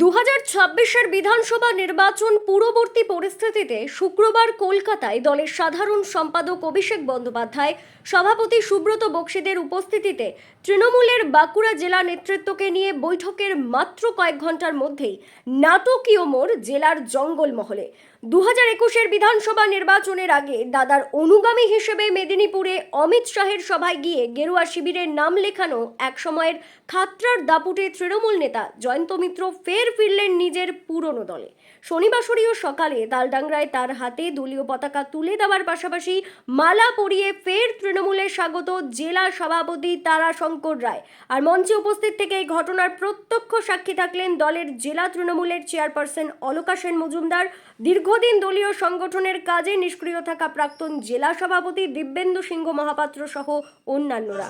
দু হাজার ছাব্বিশের বিধানসভা নির্বাচন পূর্ববর্তী পরিস্থিতিতে শুক্রবার কলকাতায় দলের সাধারণ সম্পাদক অভিষেক বন্দ্যোপাধ্যায়, সভাপতি সুব্রত বক্সিদের উপস্থিতিতে তৃণমূলের বাঁকুড়া জেলা নেতৃত্বকে নিয়ে বৈঠকের মাত্র কয়েক ঘণ্টার মধ্যেই নাটকীয় মোড় জেলার জঙ্গলমহলে। দু হাজার একুশের বিধানসভা নির্বাচনের আগে দাদার অনুগামী হিসেবে মেদিনীপুরে অমিত শাহের সভায় গিয়ে গেরুয়া শিবিরের নাম লেখানো এক সময়ের খাত্রার দাপুটে তৃণমূল নেতা জয়ন্ত মিত্র ফের ফিরলেন নিজের পুরনো দলে। শনিবাসরীয় সকালে তালডাংরায় তার হাতে দলীয় পতাকা তুলে দেওয়ার পাশাপাশি মালা পরিয়ে ফের তৃণমূলের স্বাগত জেলা সভাপতি তারাশঙ্কর রায়। আর মঞ্চে উপস্থিত থেকে এই ঘটনার প্রত্যক্ষ সাক্ষী থাকলেন দলের জেলা তৃণমূলের চেয়ারপারসন অলকা সেন মজুমদার। দীর্ঘদিন দলীয় সংগঠনের কাজে নিষ্ক্রিয় থাকা প্রাক্তন জেলা সভাপতি দিব্যেন্দু সিংহ মহাপাত্র সহ অন্যান্যরা।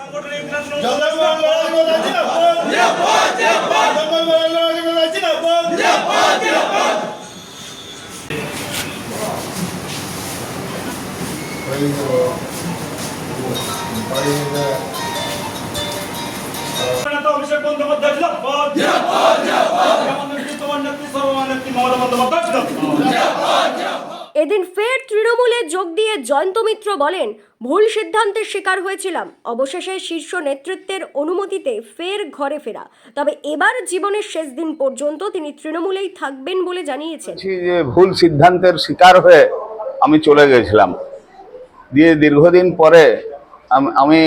অভিষেক বন্দ্যোপাধ্যায় জিন্দাবাদ। তোমার নেত্রী, সর্বময় মমতা বন্দ্যোপাধ্যায় জিন্দাবাদ। এদিন ফের তৃণমূলে যোগ দিয়ে জয়ন্ত মিত্র বলেন ভুল সিদ্ধান্তের শিকার হয়েছিলাম। অবশেষে শীর্ষ নেতৃত্বের অনুমতিতে ফের ঘরে ফেরা। তবে এবার জীবনের শেষ দিন পর্যন্ত তিনি তৃণমূলেই থাকবেন বলে জানিয়েছেন। যে ভুল সিদ্ধান্তের শিকার হয়ে আমি চলে গেছিলাম। দিয়ে দীর্ঘদিন পরে আমি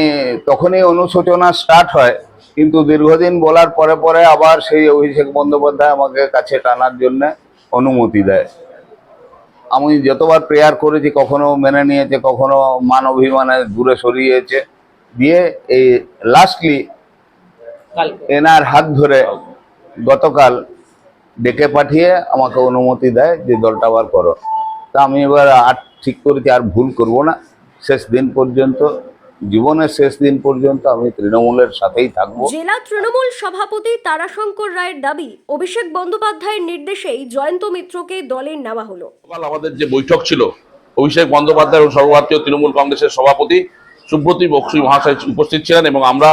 তখনই অনুশোচনা স্টার্ট হয় কিন্তু দীর্ঘদিন বলার পরে পরে আবার সেই অভিষেক বন্দ্যোপাধ্যায় আমাকে কাছে টানার জন্য অনুমতি দেয়। আমি যতবার প্রেয়ার করেছি কখনো মেনে নিয়েছে কখনো মান অভিমানে দূরে সরিয়েছে দিয়ে এই লাস্টলি এনার হাত ধরে গতকাল ডেকে পাঠিয়ে আমাকে অনুমতি দেয় যে দলটা আবার করো। তা আমি এবার আর ঠিক করেছি আর ভুল করব না। শেষ দিন পর্যন্ত জীবনের শেষ দিন পর্যন্ত আমি তৃণমূলের সাথেই থাকব। জেলা তৃণমূল সভাপতি তারাশঙ্কর রায়ের দাবি অভিষেক বন্দ্যোপাধ্যায়ের নির্দেশেই জয়ন্ত মিত্রকে দলে নেওয়া হলো। আমাদের যে বৈঠক ছিল অভিষেক বন্দ্যোপাধ্যায় এবং সর্বভারতীয় তৃণমূল কংগ্রেসের সভাপতি সুব্রতী বক্সী মহাশয় উপস্থিত ছিলেন এবং আমরা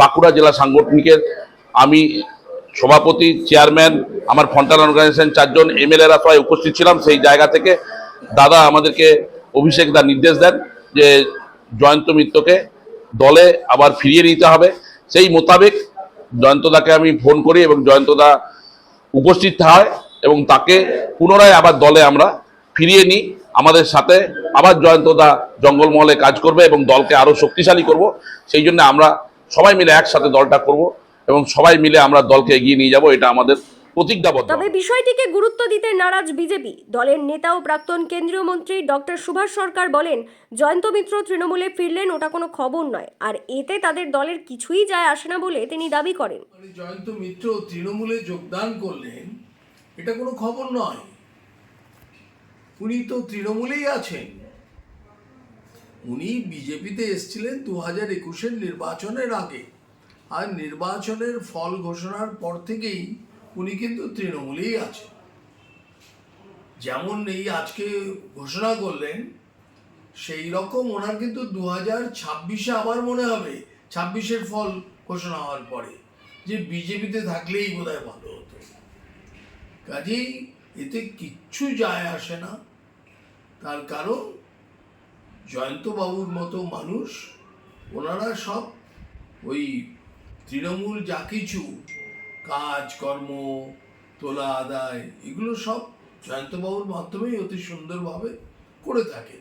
বাঁকুড়া জেলা সাংগঠনিকের আমি সভাপতি চেয়ারম্যান আমার ফন্টান অর্গানাইজেশন চারজন এমএলএরা সবাই উপস্থিত ছিলাম। সেই জায়গা থেকে দাদা আমাদেরকে অভিষেক দা নির্দেশ দেন। যে জয়ন্ত মিত্রকে দলে আবার ফিরিয়ে নিতে হবে। সেই মোতাবেক জয়ন্তদাকে আমি ফোন করি এবং জয়ন্তদা উপস্থিত হয় এবং তাকে পুনরায় আবার দলে আমরা ফিরিয়ে নিই। আমাদের সাথে আবার জয়ন্তদা জঙ্গলমহলে কাজ করবে এবং দলকে আরও শক্তিশালী করব। সেই জন্য আমরা সবাই মিলে একসাথে দলটা করব এবং সবাই মিলে আমরা দলকে এগিয়ে নিয়ে যাব। এটা আমাদের প্রতিজ্ঞাবদ্ধ। তবে বিষয়টিকে গুরুত্ব দিতে নারাজ বিজেপি। দলের নেতা ও প্রাক্তন কেন্দ্রীয় মন্ত্রী ডক্টর সুভাষ সরকার বলেন জয়ন্ত মিত্র তৃণমূলে ফিরলেন ওটা কোনো খবর নয়। আর এতে তাদের দলের কিছুই যায় আসে না বলে তিনি দাবি করেন। মানে জয়ন্ত মিত্র তৃণমূলে যোগদান করলেন এটা কোনো খবর নয়। উনি তো তৃণমূলেই আছেন। উনি বিজেপিতে এসেছিলেন দু হাজার একুশের নির্বাচনের আগে। আর নির্বাচনের ফল ঘোষণার পর থেকেই উনি কিন্তু তৃণমূলেই আছেন যেমন এই আজকে ঘোষণা করলেন, সেই রকম ওনার কিন্তু দু হাজার ছাব্বিশে আবার মনে হবে, ছাব্বিশের ফল ঘোষণা হওয়ার পরে, যে বিজেপিতে থাকলেই বোধহয় ভালো হতো। কাজেই এতে কিচ্ছু যায় আসে না। তার কারণ জয়ন্তবাবুর মতো মানুষ, ওনারা সব ওই তৃণমূল যা কিছু কাজ, কর্ম, তোলা, আদায়, এগুলো সব জয়ন্তবাবুর মাধ্যমেই অতি সুন্দরভাবে করে থাকে।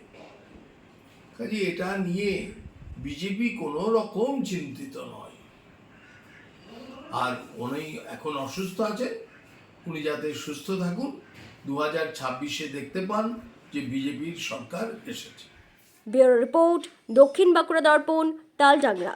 কাজে এটা নিয়ে বিজেপি কোনো রকম চিন্তিত নয়। আর উনি এখন অসুস্থ আছেন, উনি যাতে সুস্থ থাকুন দু হাজার ছাব্বিশে দেখতে পান যে বিজেপির সরকার এসেছে। ব্যুরো রিপোর্ট, দক্ষিণ বাঁকুড়া দর্পণ তালডাংরা